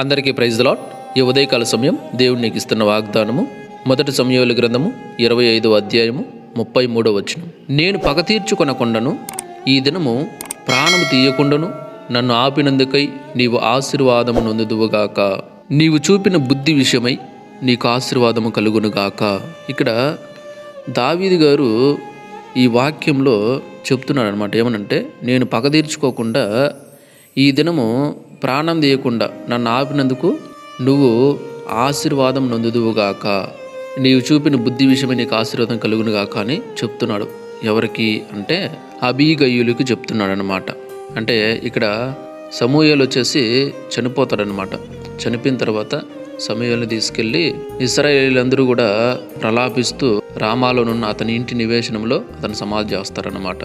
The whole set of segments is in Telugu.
అందరికీ ప్రైజ్ లాట్ ఈ ఉదయకాల సమయం దేవుడు నీకు ఇస్తున్న వాగ్దానము. మొదటి సమయాల గ్రంథము ఇరవై ఐదో అధ్యాయము ముప్పై మూడో వచనం. నేను పగ తీర్చుకొనకుండాను ఈ దినము ప్రాణము తీయకుండాను నన్ను ఆపినందుకై నీవు ఆశీర్వాదము నొందుదువుగాక. నీవు చూపిన బుద్ధి విషయమై నీకు ఆశీర్వాదము కలుగునుగాక. ఇక్కడ దావీది గారు ఈ వాక్యంలో చెప్తున్నాడు అనమాట ఏమనంటే నేను పగ తీర్చుకోకుండా ఈ దినము ప్రాణం తీయకుండా నన్ను ఆపినందుకు నువ్వు ఆశీర్వాదం నొందుదువుగాక. నీవు చూపిన బుద్ధి విషయమై నీకు ఆశీర్వాదం కలుగునుగాక అని చెప్తున్నాడు. ఎవరికి అంటే అబీగయ్యులకి చెప్తున్నాడు అనమాట అంటే ఇక్కడ సమూహలు వచ్చేసి చనిపోతాడనమాట చనిపోయిన తర్వాత సమయాలను తీసుకెళ్ళి ఇస్రాయేలీలందరూ కూడా ప్రలాపిస్తూ రామాలోనున్న అతని ఇంటి నివేశనంలో అతను సమాధి చేస్తారనమాట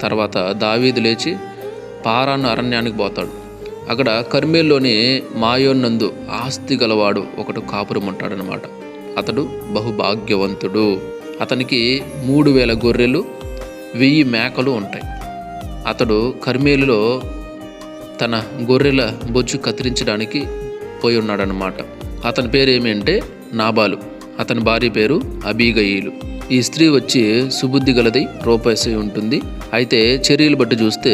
తర్వాత దావీదు లేచి పారాను అరణ్యానికి పోతాడు. అక్కడ కర్మేల్లోని మాయోన్నందు ఆస్తి గలవాడు ఒకడు కాపురం ఉంటాడనమాట అతడు బహుభాగ్యవంతుడు. అతనికి మూడు వేల గొర్రెలు వెయ్యి మేకలు ఉంటాయి. అతడు కర్మేలులో తన గొర్రెల బొచ్చు కత్తిరించడానికి పోయి ఉన్నాడనమాట అతని పేరు ఏమి అంటే నాబాలు. అతని భార్య పేరు అబీగయీలు. ఈ స్త్రీ వచ్చి సుబుద్ధి గలది రూపాయి ఉంటుంది. అయితే చర్యలు బట్టి చూస్తే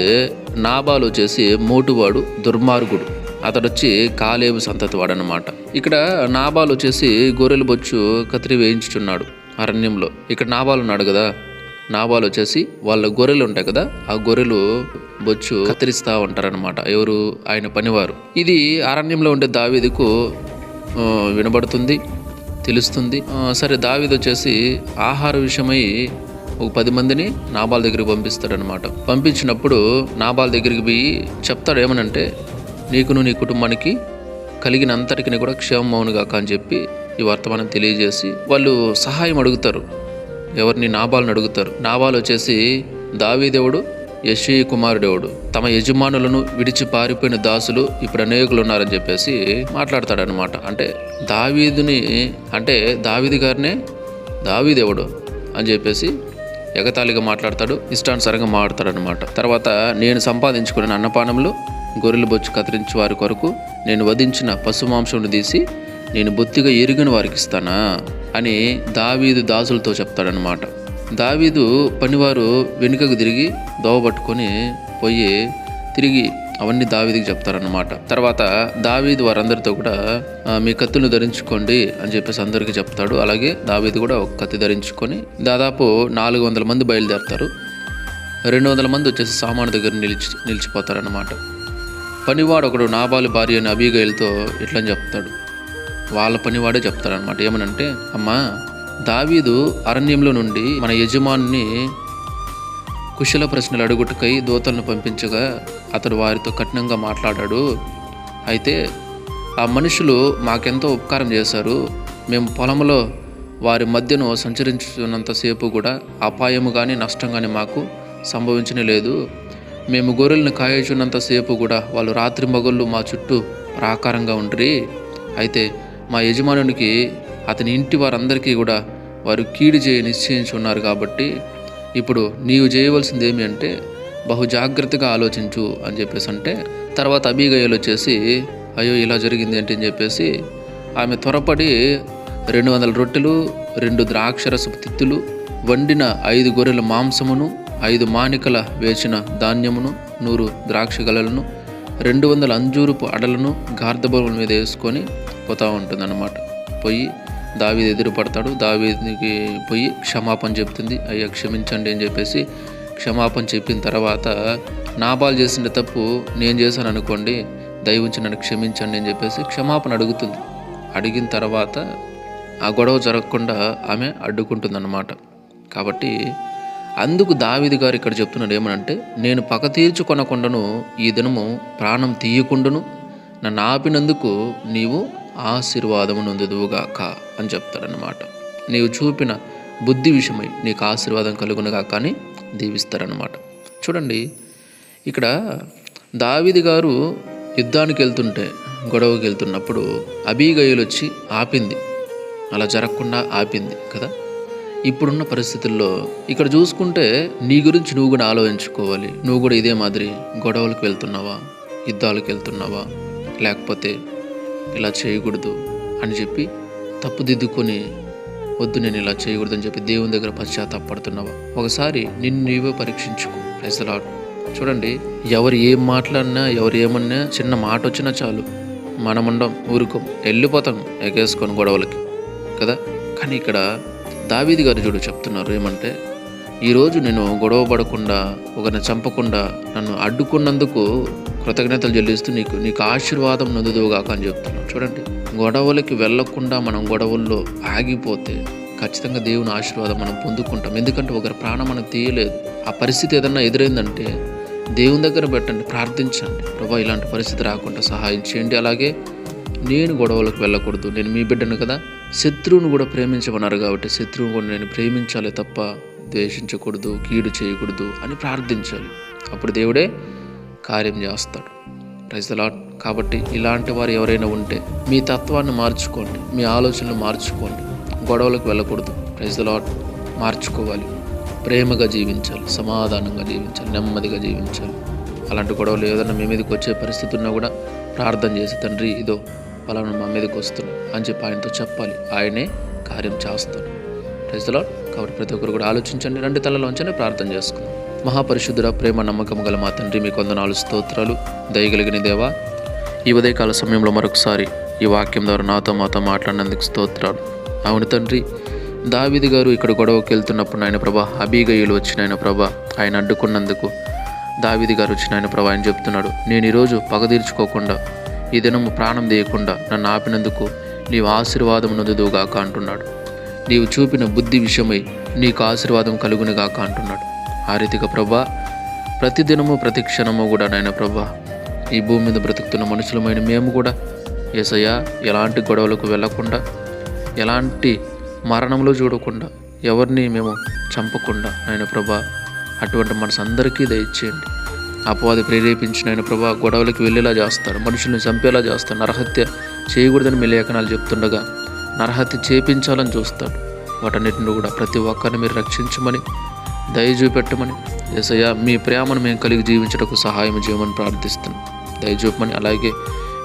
నాబాలు వచ్చేసి మోటువాడు దుర్మార్గుడు. అతడొచ్చి కాలేబు సంతతి వాడనమాట ఇక్కడ నాబాలు వచ్చేసి గొర్రెల బొచ్చు కత్తిరి వేయించుచున్నాడు అరణ్యంలో. ఇక్కడ నాబాలు ఉన్నాడు కదా. నాబాలు వచ్చేసి వాళ్ళ గొర్రెలు ఉంటాయి కదా ఆ గొర్రెలు బొచ్చు కత్తిరిస్తూ ఉంటారనమాట ఎవరు? ఆయన పనివారు. ఇది అరణ్యంలో ఉండే దావీదుకు వినబడుతుంది. తెలుస్తుంది. సరే దావిద్ వచ్చేసి ఆహార విషయమై ఒక పది మందిని నాబాల్ దగ్గరికి పంపిస్తాడనమాట పంపించినప్పుడు నాబాల్ దగ్గరికి పోయి చెప్తాడు ఏమనంటే నీకును నీ కుటుంబానికి కలిగిన అంతటికి కూడా క్షేమమౌను కాక అని చెప్పి ఈ వర్తమానం తెలియజేసి వాళ్ళు సహాయం అడుగుతారు. ఎవరిని నాబాల్ని అడుగుతారు. నాబాల్ వచ్చేసి దావీదేవుడు? యశీ కుమారుడేవుడు? తమ యజమానులను విడిచి పారిపోయిన దాసులు ఇప్పుడు అనేకులు ఉన్నారని చెప్పేసి మాట్లాడతాడనమాట అంటే దావీదుని అంటే దావీది గారినే? దావీదేవుడు? అని చెప్పేసి ఎగతాళిగా మాట్లాడతాడు ఇష్టానుసారంగా మాట్లాడతాడు అనమాట తర్వాత నేను సంపాదించుకున్న అన్నపానంలో గొర్రెలు బొచ్చు కత్తిరించి వారి కొరకు నేను వధించిన పశు మాంసమును తీసి నేను బొత్తిగా ఎరిగిన వారికి ఇస్తానా? అని దావీదు దాసులతో చెప్తాడనమాట దావీదు పనివారు వెనుకకు తిరిగి దోవ పట్టుకొని పోయి తిరిగి అవన్నీ దావీదికి చెప్తారన్నమాట. తర్వాత దావీదు వారందరితో కూడా మీ కత్తులు ధరించుకోండి అని చెప్పేసి అందరికీ చెప్తాడు. అలాగే దావీదు కూడా ఒక కత్తి ధరించుకొని దాదాపు నాలుగు వందల మంది బయలుదేరుతారు. రెండు వందల మంది వచ్చేసి సామాను దగ్గర నిలిచి నిలిచిపోతారన్నమాట. పనివాడు ఒకడు నాబాలు భార్య అని అబీగాయలతో ఇట్లని చెప్తాడు. వాళ్ళ పనివాడే చెప్తాడనమాట ఏమనంటే అమ్మా దావీదు అరణ్యంలో నుండి మన యజమాని కుశల ప్రశ్నలు అడుగుటకై దూతలను పంపించగా అతడు వారితో కఠినంగా మాట్లాడాడు. అయితే ఆ మనుషులు మాకెంతో ఉపకారం చేశారు. మేము పొలంలో వారి మధ్యను సంచరించున్నంతసేపు కూడా అపాయము కానీ నష్టం కానీ మాకు సంభవించనే లేదు. మేము గొర్రెలను కాయచున్నంతసేపు కూడా వాళ్ళు రాత్రి మగళ్ళు మా చుట్టూ ప్రాకారంగా ఉండ్రి. అయితే మా యజమానునికి అతని ఇంటి వారందరికీ కూడా వారు కీడు చేయ నిశ్చయించి ఉన్నారు కాబట్టి ఇప్పుడు నీవు చేయవలసింది ఏమి అంటే బహు జాగ్రత్తగా ఆలోచించు అని చెప్పేసి అంటే తర్వాత అబీగయలు వచ్చేసి అయ్యో ఇలా జరిగింది ఏంటి? అని చెప్పేసి ఆమె త్వరపడి రెండు వందల రొట్టెలు రెండు ద్రాక్షరసపు తిత్తులు వండిన ఐదు గొర్రెల మాంసమును ఐదు మానికల వేచిన ధాన్యమును నూరు ద్రాక్ష గలలను రెండు వందల అంజూరుపు అడలను గార్ధబొమ్మల మీద వేసుకొని పోతూ ఉంటుందన్నమాట. పోయి దావీది ఎదురు పడతాడు. దావీదికి పోయి క్షమాపణ చెప్తుంది. అయ్యా క్షమించండి అని చెప్పేసి క్షమాపణ చెప్పిన తర్వాత నాబాల్ చేసిన తప్పు నేను చేశాను అనుకోండి దయవుంచి నన్ను క్షమించండి అని చెప్పేసి క్షమాపణ అడుగుతుంది. అడిగిన తర్వాత ఆ గొడవ జరగకుండా ఆమె అడ్డుకుంటుందన్నమాట. కాబట్టి అందుకు దావిది గారు ఇక్కడ చెప్తున్నాడు ఏమనంటే నేను పగ తీర్చుకొనకుండాను ఈ దినము ప్రాణం తీయకుండాను నన్ను ఆపినందుకు నీవు ఆశీర్వాదము నొందుదువుగాక అని చెప్తాడనమాట నీవు చూపిన బుద్ధి విషయమై నీకు ఆశీర్వాదం కలుగునుగాక అని దీవిస్తారనమాట చూడండి ఇక్కడ దావిది గారు యుద్ధానికి వెళ్తుంటే గొడవకి వెళ్తున్నప్పుడు అబీగయులు వచ్చి ఆపింది. అలా జరగకుండా ఆపింది కదా? ఇప్పుడున్న పరిస్థితుల్లో ఇక్కడ చూసుకుంటే నీ గురించి నువ్వు కూడా ఆలోచించుకోవాలి. నువ్వు కూడా ఇదే మాదిరి గొడవలకు వెళ్తున్నావా? యుద్ధాలకు వెళ్తున్నావా? లేకపోతే ఇలా చేయకూడదు అని చెప్పి తప్పుదిద్దుకొని వద్దు నేను ఇలా చేయకూడదు అని చెప్పి దేవుని దగ్గర పశ్చాత్తాపడుతున్నావా? ఒకసారి నిన్ను నీవే పరీక్షించుకో. ప్రజలాడు చూడండి ఎవరు ఏం మాట్లాడినా ఎవరు ఏమన్నా చిన్న మాట వచ్చినా చాలు. మనముండం ఊరుకోం వెళ్ళిపోతాం ఎగేసుకొని గొడవలకి. కదా? కానీ ఇక్కడ దావీది గారు చూడు చెప్తున్నారు ఏమంటే ఈరోజు నేను గొడవ పడకుండా ఒకరిని చంపకుండా నన్ను అడ్డుకున్నందుకు కృతజ్ఞతలు చెల్లిస్తూ నీకు నీకు ఆశీర్వాదం నొందుదువుగాక అని చెప్తున్నాను చూడండి గొడవలకి వెళ్ళకుండా మనం గొడవల్లో ఆగిపోతే ఖచ్చితంగా దేవుని ఆశీర్వాదం మనం పొందుకుంటాం. ఎందుకంటే ఒకరి ప్రాణం మనం తీయలేదు. ఆ పరిస్థితి ఏదన్నా ఎదురైందంటే దేవుని దగ్గర పెట్టండి ప్రార్థించండి. ప్రభా ఇలాంటి పరిస్థితి రాకుండా సహాయం చేయండి. అలాగే నేను గొడవలకు వెళ్ళకూడదు నేను మీ బిడ్డను కదా. శత్రువును కూడా ప్రేమించమన్నారు కాబట్టి శత్రువును కూడా నేను ప్రేమించాలి తప్ప ద్వేషించకూడదు కీడు చేయకూడదు అని ప్రార్థించాలి. అప్పుడు దేవుడే కార్యం చేస్తాడు. ప్రైజ్ కాబట్టి ఇలాంటి వారు ఎవరైనా ఉంటే మీ తత్వాన్ని మార్చుకోండి. మీ ఆలోచనలు మార్చుకోండి. గొడవలకు వెళ్ళకూడదు. ప్రైజ్ మార్చుకోవాలి. ప్రేమగా జీవించాలి. సమాధానంగా జీవించాలి. నెమ్మదిగా జీవించాలి. అలాంటి గొడవలు ఏదైనా మీ మీదకి వచ్చే పరిస్థితి ఉన్నా కూడా ప్రార్థన చేసి తండ్రి ఇదో పలానా మా మీదకి వస్తున్నాయి అని చెప్పి ఆయనతో చెప్పాలి. ఆయనే కార్యం చేస్తాడు. ప్రజలో కాబట్టి ప్రతి ఒక్కరు కూడా ఆలోచించండి. రెండు తలలోంచనే ప్రార్థన చేసుకుందాం. మహాపరిశుద్ధుర ప్రేమ నమ్మకం గల మా తండ్రి మీ కొందనాలు స్తోత్రాలు దయగలిగిన దేవా. ఈ ఉదయకాల సమయంలో మరొకసారి ఈ వాక్యం ద్వారా నాతో మాతో మాట్లాడినందుకు స్తోత్రాలు. అవును తండ్రి దావిది గారు ఇక్కడ గొడవకి వెళ్తున్నప్పుడు ఆయన ప్రభా అబీగయులు వచ్చిన ఆయన ప్రభా ఆయన అడ్డుకున్నందుకు దావిది గారు వచ్చిన ఆయన ప్రభా ఆయన చెప్తున్నాడు నేను ఈరోజు పగదీర్చుకోకుండా ఈ దినము ప్రాణం తీయకుండా నన్ను ఆపినందుకు నీవు ఆశీర్వాదం నొందుదుగాక అంటున్నాడు. నీవు చూపిన బుద్ధి విషయమై నీకు ఆశీర్వాదం కలుగునుగాక అంటున్నాడు. ఆ రీతిగా ప్రభా ప్రతిదినము ప్రతి క్షణము కూడా నాయన ప్రభా ఈ భూమి మీద బ్రతుకుతున్న మనుషులమైన మేము కూడా ఏసయ్య ఎలాంటి గొడవలకు వెళ్ళకుండా ఎలాంటి మరణంలో చూడకుండా ఎవరిని మేము చంపకుండా నాయన ప్రభా అటువంటి మనసు అందరికీ దయచేయండి. అపవాది ప్రేరేపించిన ఆయన ప్రభా గొడవలకు వెళ్ళేలా చేస్తాడు మనుషుల్ని చంపేలా చేస్తాడు నరహత్య చేయకూడదని మీ లేఖనాలు చెప్తుండగా నరహత్య చేపించాలని చూస్తాడు. వాటన్నిటిని కూడా ప్రతి ఒక్కరిని మీరు రక్షించమని దయ చూపెట్టమని ఏసయ్య మీ ప్రేమను మేము కలిగి జీవించటకు సహాయం చేయమని ప్రార్థిస్తున్నాం. దయ చూపమని అలాగే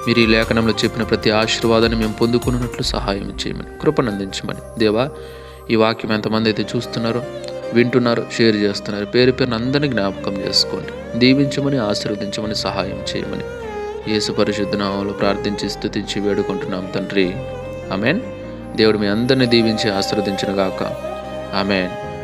మీరు ఈ లేఖనంలో చెప్పిన ప్రతి ఆశీర్వాదాన్ని మేము పొందుకున్నట్లు సహాయం చేయమని కృపను అందించమని దేవా ఈ వాక్యం ఎంతమంది అయితే చూస్తున్నారో వింటున్నారో షేర్ చేస్తున్నారు పేరు పేరున అందరినీ జ్ఞాపకం చేసుకోండి. దీవించమని ఆశీర్వదించమని సహాయం చేయమని యేసు పరిశుద్ధనామంలో ప్రార్థించి స్థుతించి వేడుకుంటున్నాం తండ్రి. ఆమెన్. దేవుడు మీ అందరిని దీవించి ఆశీర్వదించిన గాక. ఆమెన్.